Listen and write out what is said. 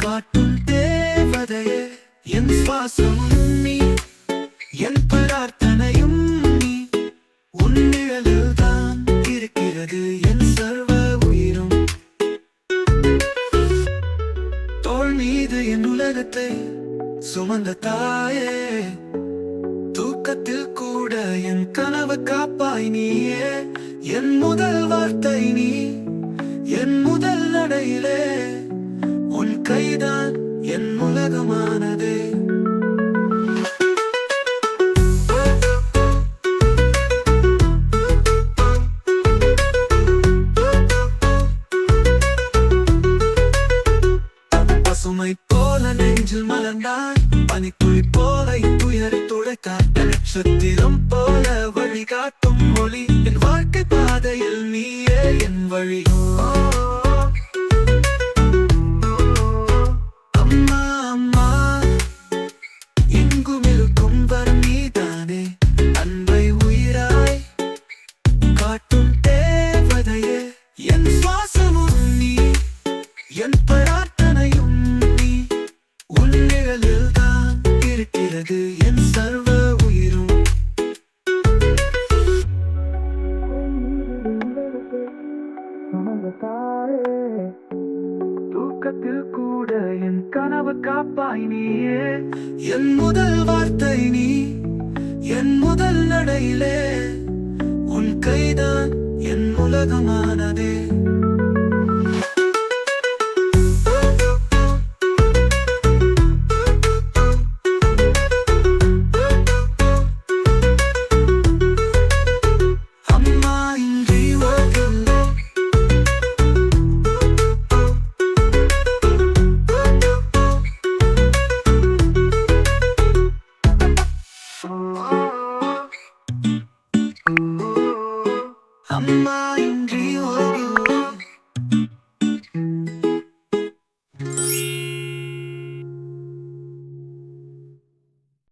காட்டும் தேவதையே என் சுவாசமும் உலகத்தை சுமந்த தாயே தூக்கத்தில் கூட என் கனவு காப்பாய் நீயே. என் முதல் வார்த்தை நீ என் முதல் நடையிலே. உன் கைதான் என் உலகமானது. நெஞ்சில் மலர்ந்தாய் பனித்துளி போல துயரை துடைத்தாய் நட்சத்திரம் போல வழிகாட்டும் மொழி. என் வாழ்க்கை பாதையில் நீயே என் வழி. தூக்கத்தில் கூட என் கனவு காப்பாய் நீயே. என் முதல் வார்த்தை நீ என் முதல் நடையிலே. உன் கைதான் என் உலகமானதே. அம்மா இன்றி உலகில்லை